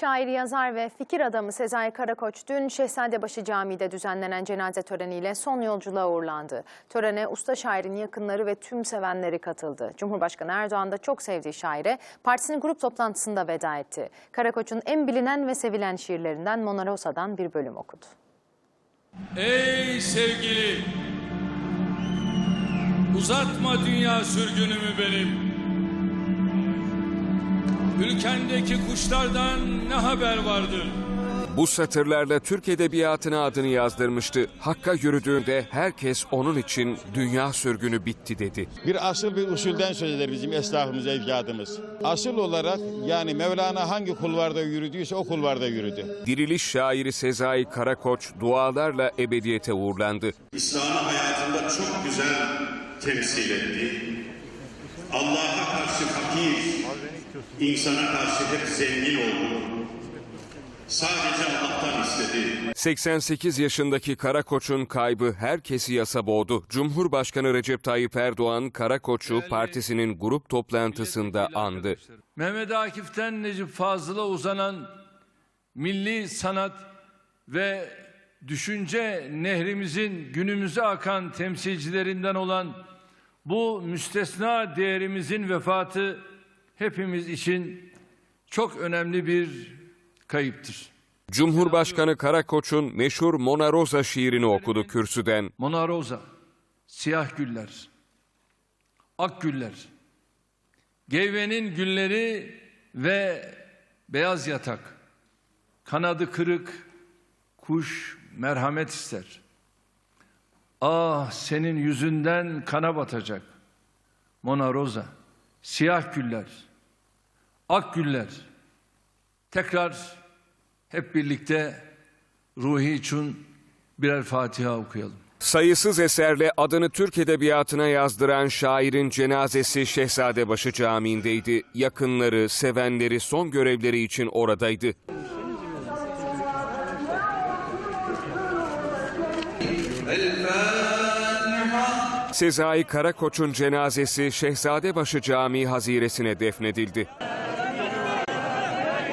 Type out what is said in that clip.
Şair, yazar ve fikir adamı Sezai Karakoç dün Şehzadebaşı Camii'de düzenlenen cenaze töreniyle son yolculuğa uğurlandı. Törene usta şairin yakınları ve tüm sevenleri katıldı. Cumhurbaşkanı Erdoğan da çok sevdiği şaire partisinin grup toplantısında veda etti. Karakoç'un en bilinen ve sevilen şiirlerinden Mona Rosa'dan bir bölüm okudu. Ey sevgili, uzatma dünya sürgünümü benim. Ülkendeki kuşlardan ne haber vardır? Bu satırlarla Türk Edebiyatı'na adını yazdırmıştı. Hakka yürüdüğünde herkes onun için dünya sürgünü bitti dedi. Bir asıl bir usulden söz eder bizim esnafımız, evladımız. Asıl olarak yani Mevlana hangi kulvarda yürüdüyse o kulvarda yürüdü. Diriliş şairi Sezai Karakoç dualarla ebediyete uğurlandı. İslam'ı hayatında çok güzel temsil etti. Allah'a karşı insana karşı hep zengin oldu. Sadece Allah'tan istedi. 88 yaşındaki Karakoç'un kaybı herkesi yasa boğdu. Cumhurbaşkanı Recep Tayyip Erdoğan Karakoç'u partisinin grup toplantısında andı. Mehmet Akif'ten Necip Fazıl'a uzanan milli sanat ve düşünce nehrimizin günümüze akan temsilcilerinden olan bu müstesna değerimizin vefatı hepimiz için çok önemli bir kayıptır. Cumhurbaşkanı Karakoç'un meşhur Mona Rosa şiirini okudu kürsüden. Mona Rosa, siyah güller, ak güller, geyvenin gülleri ve beyaz yatak, kanadı kırık, kuş merhamet ister. Ah senin yüzünden kana batacak. Mona Rosa, siyah güller, ak güller. Tekrar hep birlikte ruhi için birer Fatiha okuyalım. Sayısız eserle adını Türk Edebiyatı'na yazdıran şairin cenazesi Şehzadebaşı Camii'ndeydi. Yakınları, sevenleri son görevleri için oradaydı. Sezai Karakoç'un cenazesi Şehzadebaşı Camii haziresine defnedildi.